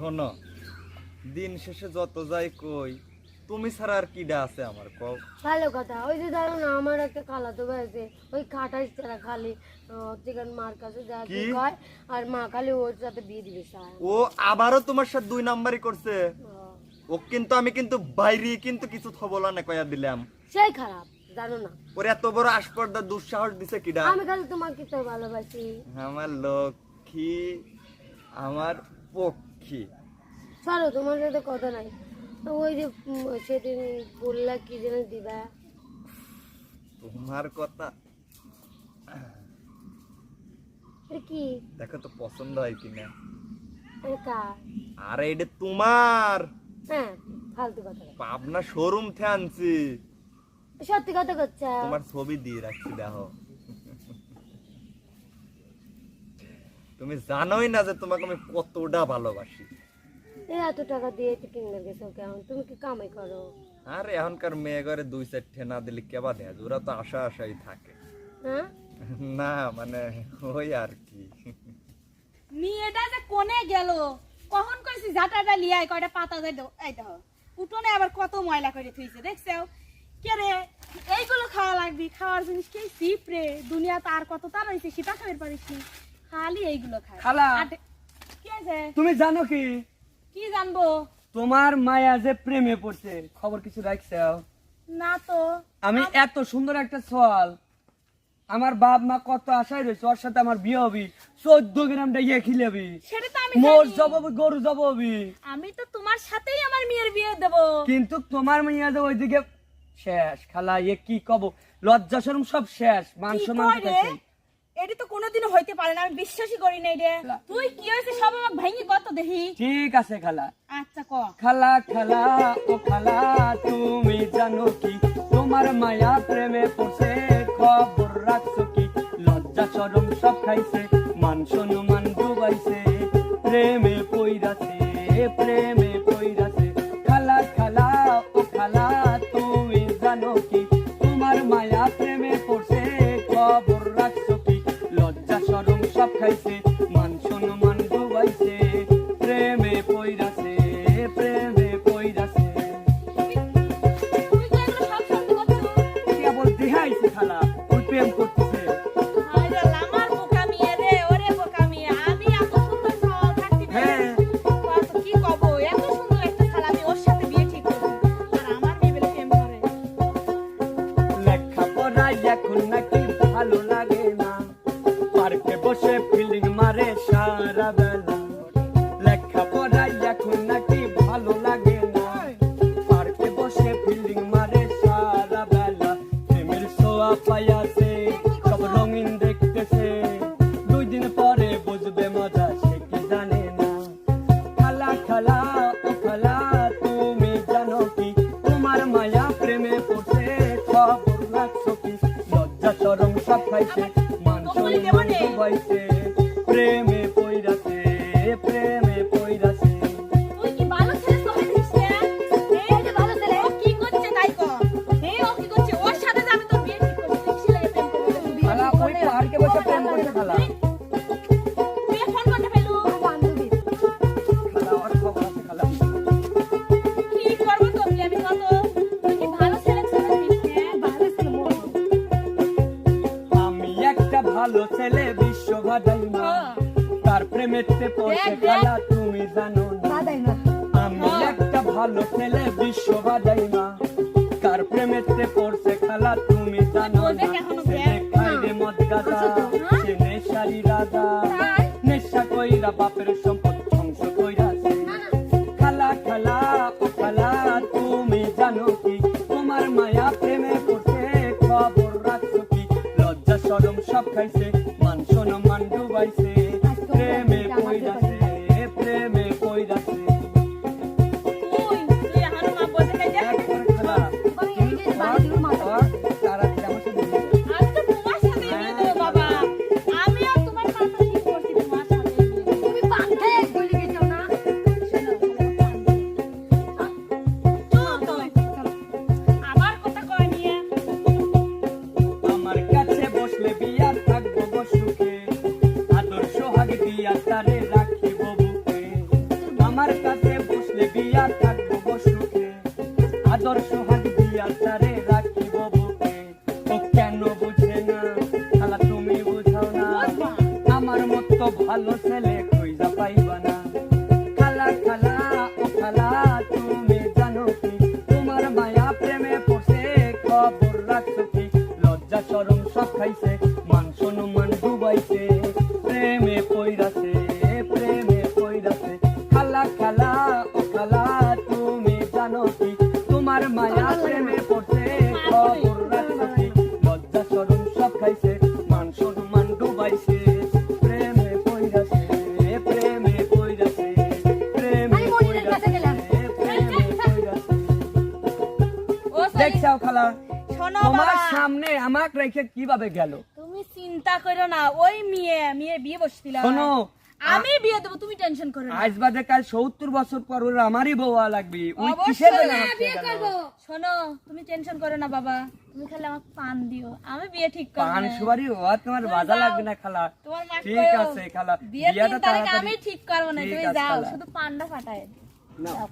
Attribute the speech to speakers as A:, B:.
A: শোনো দিন শেষে যত যাই কই তুমি ছাড়া আর কিডা আছে আমার কও?
B: ভালো কথা ওই যে ধরো না আমার একটা খালাতো ভাই আছে ওই খাটাই ছাড়া খালি চিকেন মার কাছে যা
A: কি?
B: কয় আর মা খালি ওর সাথে বিয়ে দিবে চায়
A: ও আবারও তোমার সাথে দুই নাম্বারই করছে? ও। কিন্তু আমি কিন্তু বাইরে কিন্তু কিছু থবলা না কয়া দিলাম।
B: সেই খারাপ জানো না।
A: ওর এত বড় আসপর্দা দুঃসাহস দিছে কিডা
B: আমি খালি তোমাকে তো ভালোবাসি।
A: আমার লক্ষ্মী আমার
B: চলো তোমার সাথে কথা নাই। ওই যে সেদিন বললা কি যেন দিবা?
A: তোমার কথা?
B: কি?
A: দেখো তো পছন্দ হয় কিনা। আরে এটা তোমার।
B: হ্যাঁ ফালতু কথা
A: পাবনা শোরুম থেকে আনছি।
B: সত্যি কথা করছে
A: তোমার ছবি দিয়ে রাখছি দেখো। তুমি জানোই না যে তোমাকে আমি কতটা ভালোবাসি।
B: এই এত টাকা দিয়ে তো কিনবে গেছো কেমন তুমি কি কামাই করো?
A: আর এখনকার মেয়ে ঘরে দুই চারটে না দিলে কেবা দেয় ওরা তো আশা আশাই থাকে।
B: হ্যাঁ?
A: না মানে ওই আর কি।
C: মেয়েটা যে কোনে গেল? কখন কইছি জাটাটা লিয়াই কয়টা পাতা দাও এই দাও উঠোনে আবার কত ময়লা করে থুইছে দেখছ কে রে এইগুলো খাওয়া লাগবে? খাওয়ার জিনিস কে? সিপ রে দুনিয়াতে আর কত তার হয়েছে সেটা খাবার পারিস নি। খালি এইগুলো খায়।
D: খালা।
C: কি আছে?
D: তুমি জানো কি?
C: কি জানব?
D: তোমার মায়া যে প্রেমে পড়ছে খবর কিছু রাখছো
C: না তো।
D: আমি এত সুন্দর একটা সওয়াল আমার বাপ মা কত আশায় রয়েছে ওর সাথে আমার বিয়ে হবি চোদ্দ গ্রামটা ইয়ে খিলেবি। মোর। জবাবি গরু জবাবি
C: আমি তো তোমার সাথেই আমার মেয়ের বিয়ে দেব।
D: কিন্তু তোমার মাইয়া যে ওইদিকে শেষ খালা এ কি কব? লজ্জা শরম সব শেষ মান সম্মান?
C: এটি তো কোনোদিনও হইতে পারে না আমি বিশ্বাসই করি নাই রে তুই কি হয়েছে সব আমাকে ভেঙে কত দেখি?
D: ঠিক আছে খালা।
C: আচ্ছা ক।
D: খালা খালা ও খালা তুমি জানো কি? তোমার মায়া প্রেমে পড়ছে খবর রাখছো কি? লজ্জা শরম সব খাইছে মান সম্মান ডুবাইছে প্রেমে পইরাছে প্রেমে পইরাছে। খালা খালা ও খালা তুমি জানো কি? তোমার মায়া সব খাইছে পার্কে বসে ফিলিং মারে সারা বেলা। লেখা পড়াই এখন নাকি ভালো লাগে না। পার্কে বসে ফিলিং মারে সারা বেলা। প্রেমের সোয়া পাইয়াছে সব রঙিন দেখতেছে। দুই দিন পরে বুঝবে মজা সে কি জানে না। খালা খালা ও খালা তুমি জানো কি? তোমার মায়া প্রেমে পড়ছে খবর রাখছো কি? লজ্জা চরম সব খাইছে মান
C: ভালো
D: বিশ্ব ভাদাই মা তার প্রেমেতে পড়ছে
C: দেখ।
D: তুমি জানো না। আমি একটা ভালো ছেলে বিশ্ব বাদাই না কার প্রেমেতে পড়ছে খালা তুমি জানো না।
C: কেন
D: সে
C: দেখ?
D: খাই রে মদ গাদা সে নেশারি রাজা। নেশা কইরা বাপের সম্পদ ধ্বংস কইরাছে খালা খালা ও খালা তুমি জানো কি? তোমার মায়া প্রেমে পড়ছে খবর রাখছো কি? লজ্জা শরম সব খাইছে।
C: শোনো
D: তোমার সামনে আমাকে রেখে কীভাবে গেল?
C: তুমি চিন্তা করো না ওই মেয়ে মেয়ে বিয়ে বসছিল।
D: শোনো
C: আমি বিয়ে দেবো তুমি টেনশন করো না।
D: আজ বাদে কাল সত্তর বছর পর ওর আমারই বউয়া লাগবে। ওই কিসের
C: না, বিয়ে? করব। শোনো তুমি টেনশন করো না বাবা। তুমি খালি আমাকে পান দিও। আমি বিয়ে ঠিক করব।
D: পান
C: না।
D: সুপারি ও তোমার
C: তুমি
D: বাধা লাগবে না খালা।
C: তোমার মা
D: ঠিক আছে খালা বিয়েটা
C: আমি ঠিক করব না। তুমি যাও শুধু পানটা ফাটায়
D: নাও।